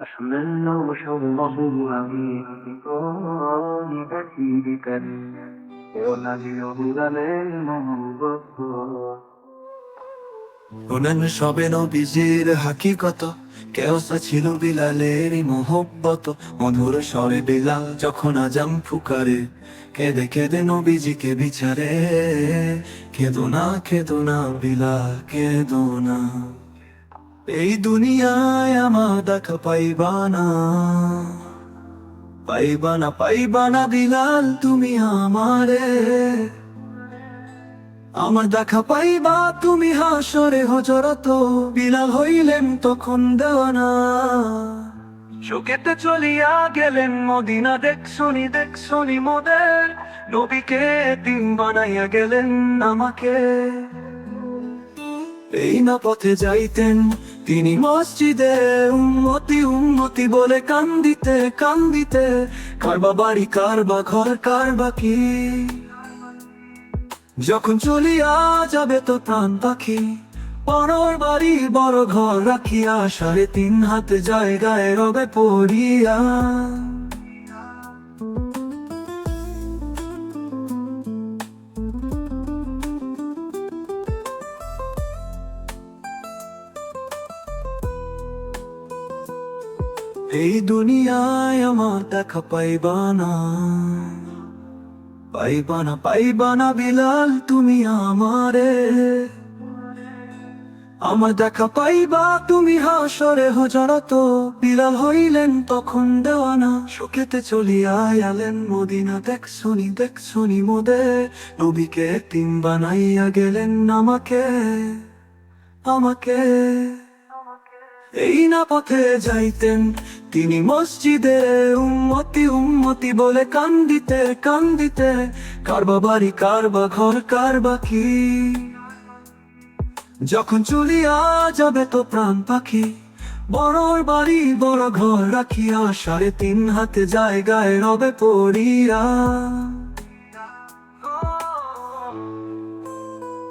أحملنا وشوضه أمين بكون كثيرك ونبي هدى للمهبط অন্যান্য সবে নবীজির হাকিকত কেওসা ছিল বিলালেরই মোহব্বত মধুর স্বরে বিলাল যখন আজাম ফুকারে কেঁদে কেঁদে নবীজিকে বিচারে কেঁদো না কেঁদো না বিলাল কেঁদো না এই দুনিয়ায় আমার দেখা পাইবা না। পাইবা না পাইবা না বিলাল তুমি আমারে। আমার দেখা পাইবা, তুমি হাসরে হজরত বিলাল হইলেন তখন দেওয়ানা। শোকেতে চলিয়া গেলেন মদিনা, দেখছনি দেখছনি মোদের। নবীকে তিন বানাইয়া গেলেন আমাকে। এই না পথে যাইতেন তিনি মসজিদে উন্মতি উন্মতি বলে কান্দিতে কান্দিতে কারবা বাড়ি কারবা ঘর কারবা কি? যখন চলিয়া যাবে তো প্রাণ পাখি, পরর বাড়ি, বড় ঘর রাখিয়া, সাড়ে তিন হাতে জায়গায় রবে পড়িয়া। এই দুনিয়ায় আমার দেখা পাইবা না। পাইবা না পাইবা না বিলাল, তুমি আমারে। আমার দেখা পাইবা, তুমি হাসরে হজরত বিলাল হইলেন তখন দেওয়ানা সুখেতে চলিয়া আলেন মদিনা দেখছনি দেখছনি মোদে। নবীকে তিন বানাইয়া গেলেন আমাকে। আমাকে। এই না পথে যাইতেন তিনি মসজিদে উম্মতি উম্মতি বলে কান্দিতে কান্দিতে কারবা বাড়ি কারবা ঘর কারবা কি? যখন চলিয়া যাবে তো প্রাণ পাখি, বড়র বাড়ি, বড় ঘর রাখিয়া, সাড়ে তিন হাতে জায়গায় রবে পড়িয়া।